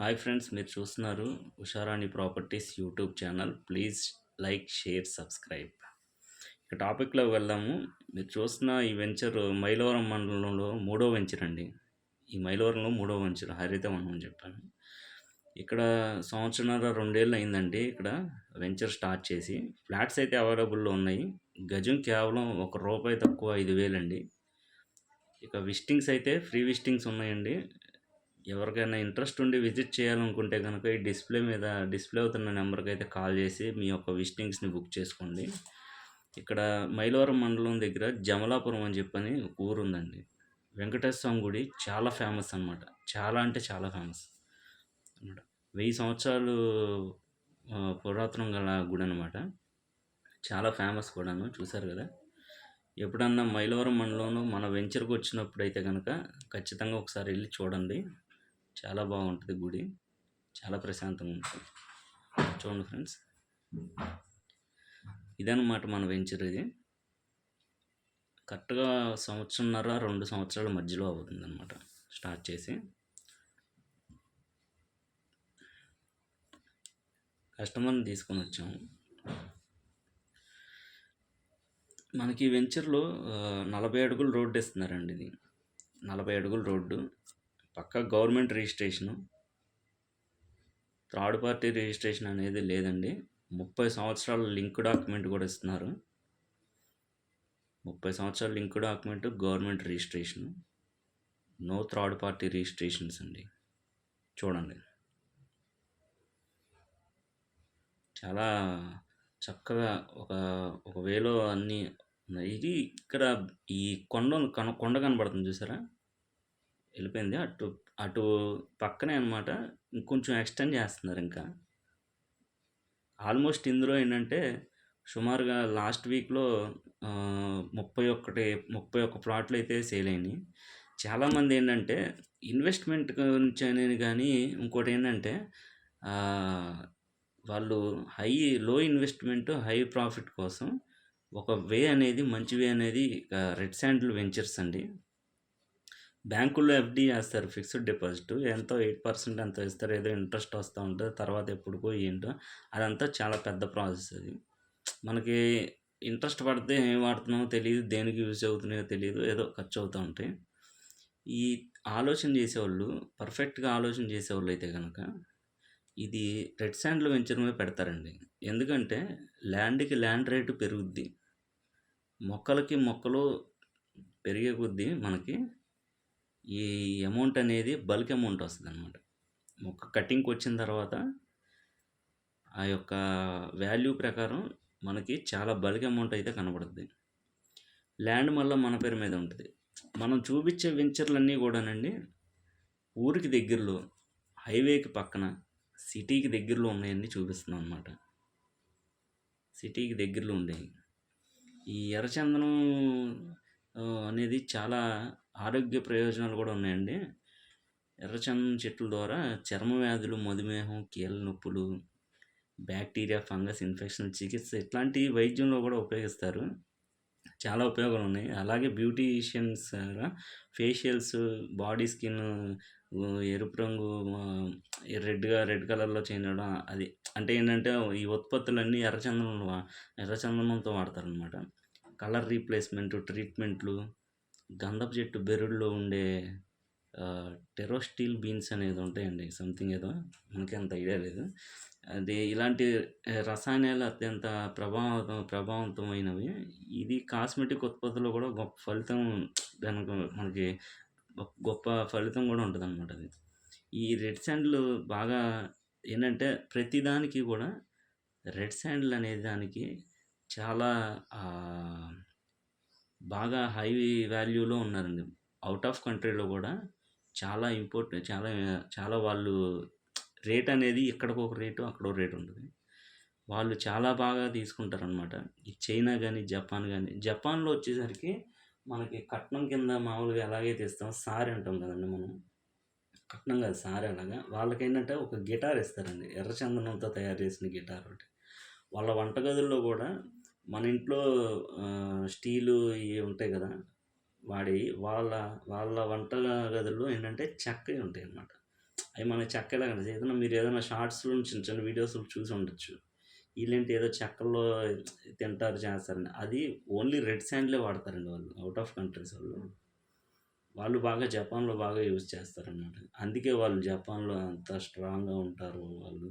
Hi friends మీరు చూస్తున్నారు Usharani properties YouTube channel. Please like share subscribe. ఇక టాపిక్లో వెళ్దాము. మీరు చూస్తున్న ఈ వెంచర్ మైలవరం మండలంలో మూడో వెంచర్ అండి. ఈ మైలవరంలో మూడో వెంచర్ హరితవనం అని చెప్పాను. ఇక్కడ సంవత్సరంన్నర రెండేళ్ళు అయిందండి ఇక్కడ వెంచర్ స్టార్ట్ చేసి. ఫ్లాట్స్ అయితే అవైలబుల్లో ఉన్నాయి. గజం కేవలం ఒక రూపాయి తక్కువ ఐదు వేలండి. ఇక విస్టింగ్స్ అయితే ఫ్రీ విస్టింగ్స్ ఉన్నాయండి. ఎవరికైనా ఇంట్రెస్ట్ ఉండి విజిట్ చేయాలనుకుంటే కనుక ఈ డిస్ప్లే మీద డిస్ప్లే అవుతున్న నెంబర్కి అయితే కాల్ చేసి మీ యొక్క విజిటింగ్స్ని బుక్ చేసుకోండి. ఇక్కడ మైలవరం మండలం దగ్గర జమలాపురం అని చెప్పని ఒక ఊరు ఉందండి. వెంకటేశ్వర స్వామి గుడి చాలా ఫేమస్ అనమాట చాలా అంటే చాలా ఫేమస్ అనమాట వెయ్యి సంవత్సరాలు పురాతనం గల గుడి అనమాట చాలా ఫేమస్ కూడాను చూసారు కదా. ఎప్పుడన్నా మైలవరం మండలంలో మన వెంచర్కి వచ్చినప్పుడు అయితే కనుక ఖచ్చితంగా ఒకసారి వెళ్ళి చూడండి. చాలా బాగుంటుంది గుడి. చాలా ప్రశాంతంగా ఉంటుంది. చూడండి ఫ్రెండ్స్. ఇదన్నమాట మన వెంచర్ ఇది. కరెక్ట్గా సంవత్సరంన్నర రెండు సంవత్సరాల మధ్యలో అవుతుంది అనమాట స్టార్ట్ చేసి. కస్టమర్ని తీసుకొని వచ్చాము. మనకి ఈ వెంచర్లో నలభై అడుగులు రోడ్డు ఇస్తున్నారండి ఇది. నలభై అడుగుల రోడ్డు. పక్క government registration. Third party registration అనేది లేదండి. ముప్పై సంవత్సరాల లింక్ డాక్యుమెంట్ కూడా ఇస్తున్నారు. ముప్పై సంవత్సరాల link document government registration. No third party registrations అండి. చూడండి. చాలా చక్కగా ఒక ఒక వేలో అన్నీ ఇది ఇక్కడ ఈ కొండ కన కొండ కనబడుతుంది చూసారా? వెళ్ళిపోయింది. అటు అటు పక్కనే అనమాట ఇంకొంచెం ఎక్స్టెండ్ చేస్తున్నారు ఇంకా. ఆల్మోస్ట్ ఇందులో ఏంటంటే సుమారుగా లాస్ట్ వీక్లో ముప్పై ఒక్కటి ముప్పై ఒక్క ప్లాట్లు అయితే సేల్ అయినాయి. చాలామంది ఏంటంటే ఇన్వెస్ట్మెంట్ గురించి అనేది కానీ ఇంకోటి ఏంటంటే వాళ్ళు హై లో ఇన్వెస్ట్మెంట్ హై ప్రాఫిట్ కోసం ఒక వే అనేది మంచి వే అనేది రెడ్ శాండిల్ వెంచర్స్ అండి. బ్యాంకుల్లో ఎఫ్డి వేస్తారు ఫిక్స్డ్ డిపాజిట్. ఎంతో ఎయిట్ పర్సెంట్ ఎంతో ఇస్తారు ఏదో ఇంట్రెస్ట్ వస్తూ ఉంటుంది తర్వాత ఎప్పుడుకో ఏంటో. అదంతా చాలా పెద్ద ప్రాసెస్ అది. మనకి ఇంట్రెస్ట్ పడితే ఏం వాడుతున్నామో తెలియదు దేనికి యూజ్ అవుతున్నాయో తెలియదు ఏదో ఖర్చు అవుతూ ఉంటాయి. ఈ ఆలోచన చేసేవాళ్ళు పర్ఫెక్ట్గా ఆలోచన చేసేవాళ్ళు అయితే కనుక ఇది రెడ్ శాండ్లో వెంచర్ మీద పెడతారండి. ఎందుకంటే ల్యాండ్కి ల్యాండ్ రేటు పెరుగుద్ది. మొక్కలకి మొక్కలు పెరిగే కొద్దీ మనకి ఈ అమౌంట్ అనేది బల్క్ అమౌంట్ వస్తుంది అనమాట మొక్క కటింగ్కి వచ్చిన తర్వాత ఆ యొక్క వాల్యూ ప్రకారం మనకి చాలా బల్క్ అమౌంట్ అయితే కనబడుతుంది ల్యాండ్ మళ్ళీ మన పేరు మీద ఉంటుంది. మనం చూపించే వెంచర్లన్నీ కూడానండి ఊరికి దగ్గరలో హైవేకి పక్కన సిటీకి దగ్గరలో ఉన్నాయన్నీ చూపిస్తున్నాం అనమాట సిటీకి దగ్గరలో ఉండేవి. ఈ ఎర్రచందనం అనేది చాలా ఆరోగ్య ప్రయోజనాలు కూడా ఉన్నాయండి. ఎర్రచందనం చెట్ల ద్వారా చర్మ వ్యాధులు మధుమేహం కీళ్ళ నొప్పులు బ్యాక్టీరియా ఫంగస్ ఇన్ఫెక్షన్ చికిత్స ఇట్లాంటి వైద్యంలో కూడా ఉపయోగిస్తారు. చాలా ఉపయోగాలు ఉన్నాయి. అలాగే బ్యూటీషియన్స్ ఫేషియల్స్ బాడీ స్కిన్ ఎరుపు రంగు రెడ్గా రెడ్ కలర్లో చేయడం అది అంటే ఏంటంటే ఈ ఉత్పత్తులన్నీ ఎర్రచందనంలో వా- ఎర్రచందనంతో వాడతారనమాట కలర్ రీప్లేస్మెంట్ ట్రీట్మెంట్లు గంధపు చెట్టు బెరడులో ఉండే టెరోస్టీల్ బీన్స్ అనేది ఉంటాయండి. సంథింగ్ ఏదో మనకి అంత ఐడియా లేదు. అది ఇలాంటి రసాయనాలు అత్యంత ప్రభావం ప్రభావంతమైనవి. ఇది కాస్మెటిక్ ఉత్పత్తిలో కూడా గొప్ప ఫలితం దానికి మనకి గొప్ప ఫలితం కూడా ఉంటుంది అనమాట అది. ఈ రెడ్ శాండ్లు బాగా ఏంటంటే ప్రతిదానికి కూడా రెడ్ శాండ్లు అనే దానికి చాలా బాగా హై వాల్యూలో ఉన్నారండి. అవుట్ ఆఫ్ కంట్రీలో కూడా చాలా ఇంపోర్ట్ చాలా చాలా వాళ్ళు రేట్ అనేది ఇక్కడికి ఒక రేటు అక్కడ ఒక రేటు ఉంటుంది. వాళ్ళు చాలా బాగా తీసుకుంటారనమాట ఈ చైనా కానీ జపాన్ కానీ జపాన్లో వచ్చేసరికి మనకి కట్నం కింద మామూలుగా ఎలాగైతే ఇస్తాం సారీ అంటాం కదండి మనం. కట్నం కాదు సారీ అలాగా. వాళ్ళకి ఏంటంటే ఒక గిటార్ ఇస్తారండి. ఎర్రచందనంతో తయారు చేసిన గిటార్ ఒకటి. వాళ్ళ వంటగదుల్లో కూడా మన ఇంట్లో స్టీలు ఇవి ఉంటాయి కదా వాడి వాళ్ళ వాళ్ళ వంట గదుల్లో ఏంటంటే చెక్కవి ఉంటాయి అన్నమాట. అవి మనకి చెక్కలాగా ఏదైనా మీరు ఏదైనా షార్ట్స్లో చిన్న చిన్న వీడియోస్లో చూసి ఉండొచ్చు. వీళ్ళేంటి ఏదో చెక్కల్లో తింటారు చేస్తారని. అది ఓన్లీ రెడ్ శాండ్లే వాడతారండి వాళ్ళు అవుట్ ఆఫ్ కంట్రీస్ వాళ్ళు. వాళ్ళు బాగా జపాన్లో బాగా యూజ్ చేస్తారన్నమాట. అందుకే వాళ్ళు జపాన్లో అంత స్ట్రాంగ్గా ఉంటారు వాళ్ళు.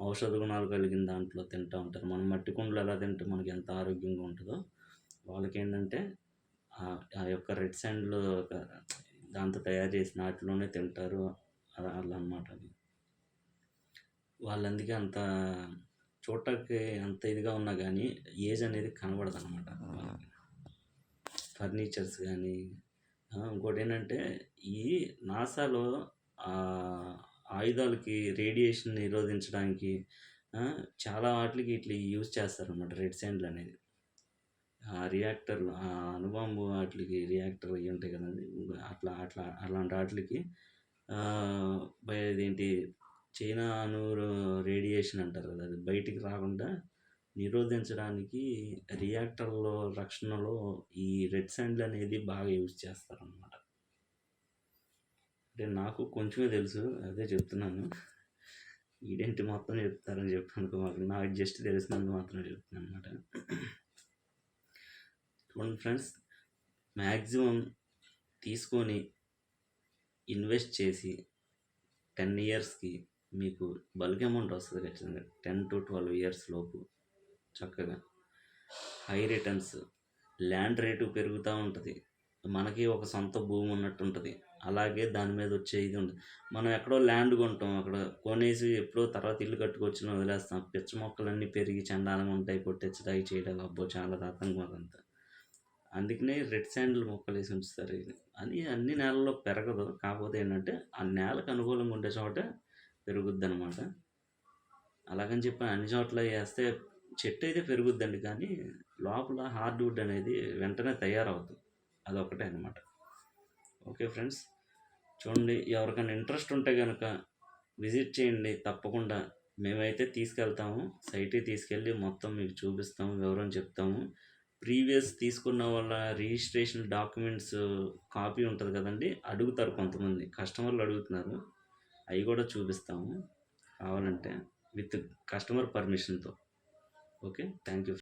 ఔషధ గుణాలు కలిగిన దాంట్లో తింటూ ఉంటారు. మనం మట్టి కుండలు ఎలా తింటే మనకి ఎంత ఆరోగ్యంగా ఉంటుందో వాళ్ళకి ఏంటంటే ఆ- ఆ యొక్క రెడ్ సాండ్లు దాంతో తయారు చేసిన వాటిలోనే తింటారు. అలా అన్నమాట అది. వాళ్ళు అందుకే అంత చూడటానికి అంత ఇదిగా ఉన్నా కానీ ఏజ్ అనేది కనబడదు అనమాట ఫర్నిచర్స్ కానీ ఇంకోటి ఏంటంటే ఈ నాసాలో ఆయుధాలకి రేడియేషన్ నిరోధించడానికి చాలా వాటికి ఇట్లా యూజ్ చేస్తారన్నమాట రెడ్ శాండ్లు అనేది. ఆ రియాక్టర్లు ఆ అణుబాంబు వాటికి రియాక్టర్ అవి ఉంటాయి కదండి అట్లా అట్లా అలాంటి వాటికి ఇదేంటి చైనా అణు రేడియేషన్ అంటారు కదా అది బయటికి రాకుండా నిరోధించడానికి రియాక్టర్లో రక్షణలో ఈ రెడ్ సాండ్లు అనేది బాగా యూజ్ చేస్తారన్నమాట. అంటే నాకు కొంచెమే తెలుసు అదే చెప్తున్నాను. ఈడేంటి మొత్తం చెప్తారని చెప్పి అనుకో మాకు నాకు జస్ట్ తెలిసినందుకు మాత్రం చెప్తున్నాను అనమాట చూడండి ఫ్రెండ్స్ మ్యాక్సిమం తీసుకొని ఇన్వెస్ట్ చేసి టెన్ ఇయర్స్కి మీకు బల్క్ అమౌంట్ వస్తుంది ఖచ్చితంగా. టెన్ టు ట్వెల్వ్ ఇయర్స్ లోపు చక్కగా. హై రిటర్న్స్ ల్యాండ్ రేటు పెరుగుతూ ఉంటుంది. మనకి ఒక సొంత భూమి ఉన్నట్టు ఉంటుంది అలాగే దాని మీద వచ్చే ఇది ఉంటుంది. మనం ఎక్కడో ల్యాండ్ కొంటాం. అక్కడ కొనేసి ఎప్పుడో తర్వాత ఇల్లు కట్టుకొచ్చిన వదిలేస్తాం. పిచ్చ మొక్కలన్నీ పెరిగి చండాలంగా ఉంటాయి. కొట్టెచ్చదాయి చేయడం అబ్బో చాలా దాతంగా అదంతా అందుకనే రెడ్ శాండిల్ మొక్కలు వేసి ఉంచుతారు ఇది. అని అన్ని నేలల్లో పెరగదు. కాకపోతే ఏంటంటే ఆ నేలకు అనుకూలంగా ఉండే చోట పెరుగుద్ది అనమాట అలాగని చెప్పి అన్ని చోట్ల వేస్తే చెట్టు అయితే పెరుగుద్దండి. కానీ లోపల హార్డ్వుడ్ అనేది వెంటనే తయారవుతుంది. అదొకటే అనమాట ఓకే ఫ్రెండ్స్ చూడండి ఎవరికైనా ఇంట్రెస్ట్ ఉంటే కనుక విజిట్ చేయండి తప్పకుండా. మేమైతే తీసుకెళ్తాము సైట్కి తీసుకెళ్ళి మొత్తం మీకు చూపిస్తాము వివరం చెప్తాము. ప్రీవియస్ తీసుకున్న వాళ్ళ రిజిస్ట్రేషన్ డాక్యుమెంట్స్ కాపీ ఉంటుంది కదండి అడుగుతారు కొంతమంది. కస్టమర్లు అడుగుతున్నారు అవి కూడా చూపిస్తాము కావాలంటే with customer పర్మిషన్తో. Okay thank you